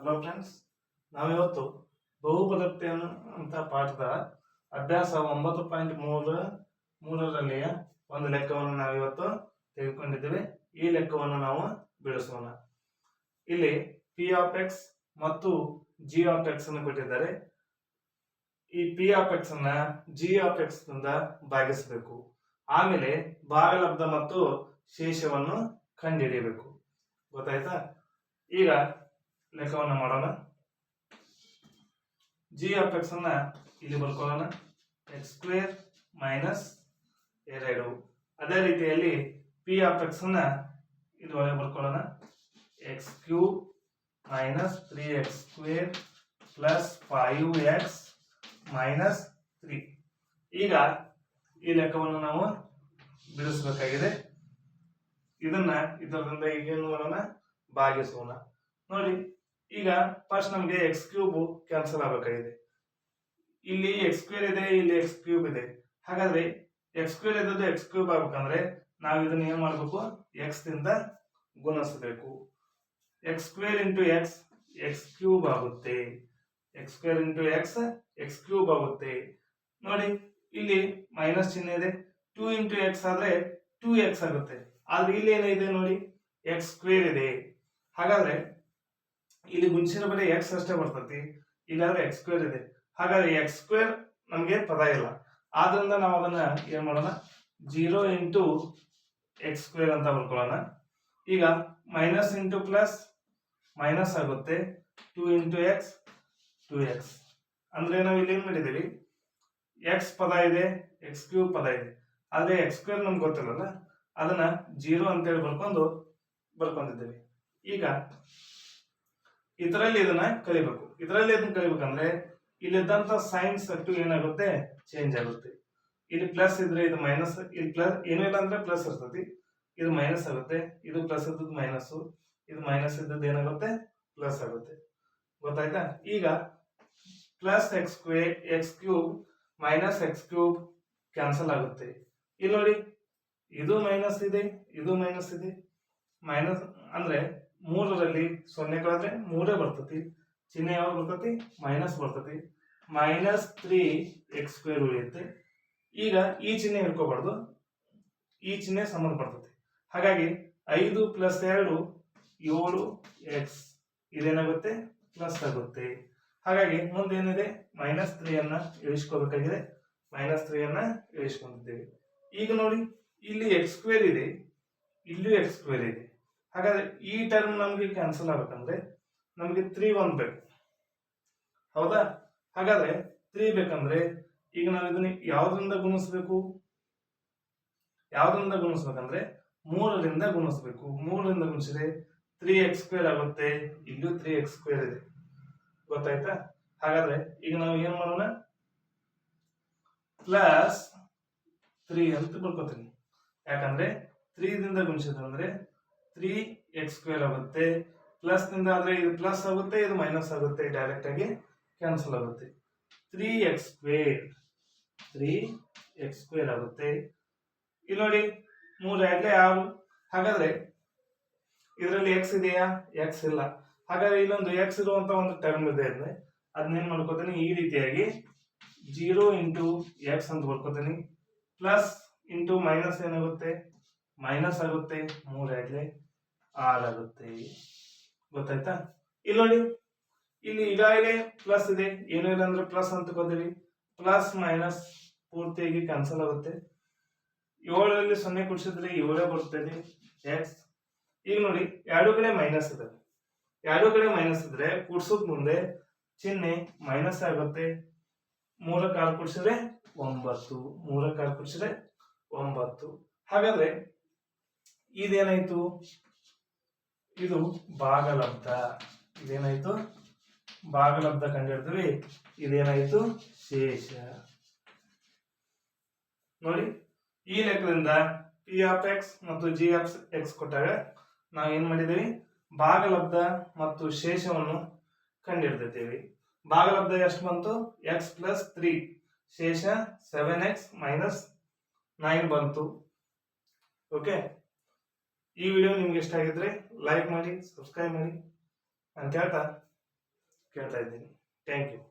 Hello friends ನಾವಿವತ್ತು ಬಹುಪದತ್ತೆ ಅಂತ ಪಾಠದ ಅಭ್ಯಾಸ ಒಂಬತ್ತು ಪಾಯಿಂಟ್ ಮೂರು ಮೂರರಲ್ಲಿಯ ಒಂದು ಲೆಕ್ಕವನ್ನು ನಾವಿವತ್ತು ತೆಗೆದುಕೊಂಡಿದ್ದೇವೆ. ಈ ಲೆಕ್ಕವನ್ನು ನಾವು ಬಿಡಿಸೋಣ. ಇಲ್ಲಿ ಪಿ ಆಫ್ ಎಕ್ಸ್ ಮತ್ತು ಜಿ ಆಫ್ ಎಕ್ಸ್ ಅನ್ನು ಕೊಟ್ಟಿದ್ದಾರೆ. ಈ ಪಿ ಆಫ್ ಎಕ್ಸ್ ಅನ್ನ ಜಿ ಆಫ್ ಎಕ್ಸ್ ಭಾಗಿಸಬೇಕು. ಆಮೇಲೆ ಭಾಗಲಬ್ಧ ಮತ್ತು ಶೇಷವನ್ನು ಕಂಡುಹಿಡಿಯಬೇಕು. ಗೊತ್ತಾಯ್ತಾ? ಈಗ ಲೆಕ್ಕವನ್ನು ಮಾಡೋಣ. ಜಿ ಆಫ್ ಎಕ್ಸ್ ಅನ್ನ ಇಲ್ಲಿ ಬರ್ಕೊಳ್ಳೋಣ. ಎಕ್ಸ್ ಸ್ಕ್ವೇರ್ ಮೈನಸ್ ಎರಡು. ಅದೇ ರೀತಿಯಲ್ಲಿ ಪಿ ಆಫ್ ಎಕ್ಸ್ ಅನ್ನ ಇಲ್ಲಿ ಒಳಗೆ ಬರ್ಕೊಳ್ಳೋಣ. X cube minus three X square plus five X minus three ಈಗ ಈ ಲೆಕ್ಕವನ್ನು ನಾವು ಬಿಡಿಸಬೇಕಾಗಿದೆ. ಇದನ್ನ ಇದರಿಂದ ಈಗ ಏನು ಮಾಡೋಣ? ಭಾಗಿಸೋಣ. ನೋಡಿ ಈಗ ಫಸ್ಟ್ ನಮಗೆ ಎಕ್ಸ್ ಕ್ಯೂಬ್ ಕ್ಯಾನ್ಸಲ್ ಆಗಬೇಕಾಗಿದೆ. ಇಲ್ಲಿ ಎಕ್ಸ್ ಸ್ಕ್ವೇರ್ ಇದೆ, ಇಲ್ಲಿ ಎಕ್ಸ್ ಕ್ಯೂಬ್ ಇದೆ. ಹಾಗಾದ್ರೆ ಎಕ್ಸ್ ಸ್ಕ್ವೇರ್ ಇದ್ದದ್ದು ಎಕ್ಸ್ ಕ್ಯೂಬ್ ಆಗ್ಬೇಕಂದ್ರೆ ನಾವು ಇದನ್ನ ಏನ್ ಮಾಡ್ಬೇಕು? ಎಕ್ಸ್ ದಿಂದ ಗುಣಿಸಬೇಕು. X square into X X cube ಆಗುತ್ತೆ. X square into X X cube ಆಗುತ್ತೆ. ನೋಡಿ, ಇಲ್ಲಿ ಮೈನಸ್ ಚಿಹ್ನೆ ಇದೆ. ಟೂ ಇಂಟು ಎಕ್ಸ್ ಆದ್ರೆ ಟೂ ಎಕ್ಸ್ ಆಗುತ್ತೆ. ಆದ್ರೆ ಇಲ್ಲಿ ಏನಿದೆ ನೋಡಿ? ಎಕ್ಸ್ ಸ್ಕ್ವೇರ್ ಇದೆ. ಹಾಗಾದ್ರೆ ಇಲ್ಲಿ ಮುಂಚಿನ ಬರೀ ಎಕ್ಸ್ ಅಷ್ಟೇ ಬರ್ತೈತಿ. ಇಲ್ಲಾದ್ರೆ ಎಕ್ಸ್ ಸ್ಕ್ವೇರ್ ಇದೆ. ಹಾಗಾದ್ರೆ ಎಕ್ಸ್ ಸ್ಕ್ವೇರ್ ನಮಗೆ ಪದ ಇಲ್ಲ. ಆದ್ರಿಂದ ನಾವು ಅದನ್ನ ಏನ್ ಮಾಡೋಣ? ಜೀರೋ ಇಂಟು ಎಕ್ಸ್ ಸ್ಕ್ವೇರ್ ಅಂತ ಬರ್ಕೊಳ್ಳೋಣ. ಈಗ ಮೈನಸ್ ಇಂಟು ಪ್ಲಸ್ ಮೈನಸ್ ಆಗುತ್ತೆ. Two into X two X ಅಂದ್ರೆ ನಾವು ಇಲ್ಲಿ ಏನ್ ಮಾಡಿದ್ದೀವಿ? ಎಕ್ಸ್ ಪದ ಇದೆ ಎಕ್ಸ್ ಕ್ಯೂಬ್ ಪದ ಇದೆ. ಆದ್ರೆ ಎಕ್ಸ್ ಸ್ಕ್ವೇರ್ ನಮ್ಗೆ ಗೊತ್ತಿಲ್ಲಲ್ಲ? ಅದನ್ನ ಜೀರೋ ಅಂತೇಳಿ ಬರ್ಕೊಂಡು, ಬರ್ಕೊಂಡಿದ್ದೇವೆ. ಈಗ ಇದರಲ್ಲಿ ಇದನ್ನ ಕಲಿಬೇಕು. ಇದರಲ್ಲಿ ಇದನ್ನ ಕಲಿಬೇಕಂದ್ರೆ ಇಲ್ಲಿದ್ದಂತ ಸೈನ್ಸ್ ಅಟ್ಟು ಏನಾಗುತ್ತೆ? ಚೇಂಜ್ ಆಗುತ್ತೆ. ಇಲ್ಲಿ ಪ್ಲಸ್ ಇದ್ರೆ ಇದು ಮೈನಸ್ ಇಲ್ಲಿ ಪ್ಲಸ್ ಏನಿಲ್ಲ ಅಂದ್ರೆ ಪ್ಲಸ್ ಇರ್ತೈತಿ ಇದು ಮೈನಸ್ ಆಗುತ್ತೆ, ಇದು ಪ್ಲಸ್ ಇದ್ದದ್ದು ಮೈನಸ್ ಇದು ಮೈನಸ್ ಇದ್ದದ್ದು ಏನಾಗುತ್ತೆ? ಪ್ಲಸ್ ಆಗುತ್ತೆ. ಗೊತ್ತಾಯ್ತಾ? ಈಗ plus X ಕ್ವೇ X cube minus X cube cancel ಆಗುತ್ತೆ. ಇಲ್ಲಿ ನೋಡಿ, ಇದು ಮೈನಸ್ ಇದೆ, ಇದು ಮೈನಸ್ ಇದೆ. ಮೈನಸ್ ಅಂದ್ರೆ ಮೂರರಲ್ಲಿ ಸೊನ್ನೆ ಕಳೆದ್ರೆ ಮೂರೇ ಬರ್ತತಿ, ಚಿಹ್ನೆ ಯಾವಾಗ ಬರ್ತತಿ? ಮೈನಸ್ ಬರ್ತತಿ. ಮೈನಸ್ ತ್ರೀ ಎಕ್ಸ್ ಸ್ಕ್ವೇರ್ ಉಳಿಯುತ್ತೆ. ಈಗ ಈ ಚಿಹ್ನೆ ಹಿಡ್ಕೋಬಾರ್ದು. ಈ ಚಿಹ್ನೆ ಸಂಬಂಧ ಬರ್ತತಿ. ಹಾಗಾಗಿ ಐದು ಪ್ಲಸ್ ಎರಡು, ಏಳು ಎಕ್ಸ್. ಇದೇನಾಗುತ್ತೆ? ಪ್ಲಸ್ ಆಗುತ್ತೆ. ಹಾಗಾಗಿ ಮುಂದೇನಿದೆ ಮೈನಸ್ ತ್ರೀ ಅನ್ನ ಇಳಿಸ್ಕೋಬೇಕಾಗಿದೆ. ಮೈನಸ್ ತ್ರೀ ಅನ್ನ ಇಳಿಸ್ಕೊಂಡಿದ್ದೇವೆ. ಈಗ ನೋಡಿ, ಇಲ್ಲಿ ಎಕ್ಸ್ ಸ್ಕ್ವೇರ್ ಇದೆ. ಇಲ್ಲೂ ಎಕ್ಸ್ ಸ್ಕ್ವೇರ್ ಇದೆ. ಹಾಗಾದ್ರೆ ಈ ಟರ್ಮ್ ನಮಗೆ ಕ್ಯಾನ್ಸಲ್ ಆಗ್ಬೇಕಂದ್ರೆ ನಮಗೆ ತ್ರೀ ಒನ್ ಬೇಕು. ಹೌದಾ? ಹಾಗಾದ್ರೆ ತ್ರೀ ಬೇಕಂದ್ರೆ ಈಗ ನಾವು ಇದನ್ನ ಯಾವ್ದ್ರಿಂದ ಗುಣಿಸ್ಬೇಕು? ಯಾವ್ದ್ರಿಂದ ಗುಣಿಸ್ಬೇಕಂದ್ರೆ ಮೂರರಿಂದ ಗುಣಿಸ್ಬೇಕು. ಮೂರರಿಂದ ಗುಣಿಸಿದ್ರೆ ತ್ರೀ ಎಕ್ಸ್ ಸ್ಕ್ವೇರ್ ಆಗುತ್ತೆ. ಇಲ್ಲೂ ತ್ರೀ ಎಕ್ಸ್ ಸ್ಕ್ವೇರ್ ಇದೆ. ಗೊತ್ತಾಯ್ತಾ? ಹಾಗಾದ್ರೆ ಈಗ ನಾವು ಏನ್ ಮಾಡೋಣ? ಪ್ಲಸ್ ತ್ರೀ ಅಂತ ಬರ್ಕೋತೀನಿ ಯಾಕಂದ್ರೆ ತ್ರೀದಿಂದ ಗುಣಿಸಿದ್ರೆ ಅಂದ್ರೆ ತ್ರೀ ಎಕ್ಸ್ ಸ್ಕ್ವೇರ್ ಆಗುತ್ತೆ. ಪ್ಲಸ್ನಿಂದ ಆದ್ರೆ ಇದು ಪ್ಲಸ್ ಆಗುತ್ತೆ, ಇದು ಮೈನಸ್ ಆಗುತ್ತೆ ಡೈರೆಕ್ಟ್ ಆಗಿ ಕ್ಯಾನ್ಸಲ್ ಆಗುತ್ತೆ. Three X square three X square ಆಗುತ್ತೆ. ಇಲ್ಲಿ ನೋಡಿ, ಮೂರು ಎರಡ್ಲೆ ಆರು. ಹಾಗಾದ್ರೆ ಇದರಲ್ಲಿ ಎಕ್ಸ್ ಇದೆಯಾ? ಎಕ್ಸ್ ಇಲ್ಲ. ಹಾಗಾದ್ರೆ ಇಲ್ಲೊಂದು ಎಕ್ಸ್ ಇರುವಂತ ಒಂದು ಟರ್ಮ್ ಇದೆ ಅಂದ್ರೆ ಅದನ್ನೇನ್ ಮಾಡ್ಕೋತೀನಿ? ಈ ರೀತಿಯಾಗಿ ಜೀರೋ ಇಂಟು ಎಕ್ಸ್ ಅಂತ ಬರ್ಕೋತೀನಿ. ಪ್ಲಸ್ ಇಂಟು ಮೈನಸ್ ಏನಾಗುತ್ತೆ? ಮೈನಸ್ ಆಗುತ್ತೆ, ಮೂರ್ ಎರಡ್ಲೆ ಆರ್ ಆಗುತ್ತೆ ಗೊತ್ತಾಯ್ತಾ? ಇಲ್ಲಿ ನೋಡಿ. ಇಲ್ಲಿ ಈಗಾಗಲೇ ಪ್ಲಸ್ ಇದೆ, ಏನು ಇಲ್ಲ ಅಂದ್ರೆ ಪ್ಲಸ್ ಅಂತ ಬಂದಿರಿ ಪ್ಲಸ್ ಮೈನಸ್ ಪೂರ್ತಿಯಾಗಿ ಕ್ಯಾನ್ಸಲ್ ಆಗುತ್ತೆ. ಏಳರಲ್ಲಿ ಸೊನ್ನೆ ಕುಡಿಸಿದ್ರೆ ಏಳೇ ಬರ್ತದೆ ಎಕ್ಸ್ ಈಗ ನೋಡಿ, ಎರಡು ಕಡೆ ಮೈನಸ್ ಇದೆ. ಎರಡು ಕಡೆ ಮೈನಸ್ ಇದ್ರೆ ಕುಡ್ಸೋದ್ ಮುಂದೆ ಚಿಹ್ನೆ ಮೈನಸ್ ಆಗುತ್ತೆ. ಮೂರ ಕಾಲು ಕುಡಿಸಿದ್ರೆ ಒಂಬತ್ತು. ಮೂರ ಕಾಲು ಕುಡಿಸಿದ್ರೆ ಒಂಬತ್ತು. ಹಾಗಾದ್ರೆ ಇದೇನಾಯ್ತು? ಇದು ಭಾಗಲಬ್ಧ ಇದೇನಾಯ್ತು? ಭಾಗಲಬ್ಧ ಕಂಡಿಡ್ತೀವಿ. ಇದೇನಾಯ್ತು? ಶೇಷ. ನೋಡಿ, ಈ ಲೆಕ್ಕದಿಂದ ಪಿ ಆಫ್ ಎಕ್ಸ್ ಮತ್ತು ಜಿ ಆಫ್ ಎಕ್ಸ್ ಕೊಟ್ಟಾಗ ನಾವು ಏನ್ ಮಾಡಿದ್ದೀವಿ? ಭಾಗಲಬ್ಧ ಮತ್ತು ಶೇಷವನ್ನು ಕಂಡಿಡ್ದಿದ್ದೀವಿ ಭಾಗಲಬ್ಧ ಎಷ್ಟು ಬಂತು? ಎಕ್ಸ್ ಪ್ಲಸ್ ತ್ರೀ ಶೇಷ ಸೆವೆನ್ ಎಕ್ಸ್ ಮೈನಸ್ ನೈನ್ ಬಂತು. ಓಕೆ ಈ ವಿಡಿಯೋ ನಿಮ್ಗೆ ಇಷ್ಟ ಆಗಿದ್ರೆ ಲೈಕ್ ಮಾಡಿ ಸಬ್ಸ್ಕ್ರೈಬ್ ಮಾಡಿ ಅಂತ ಹೇಳ್ತಾ ಕೇಳ್ತಾ ಇದ್ದೀನಿ. Thank you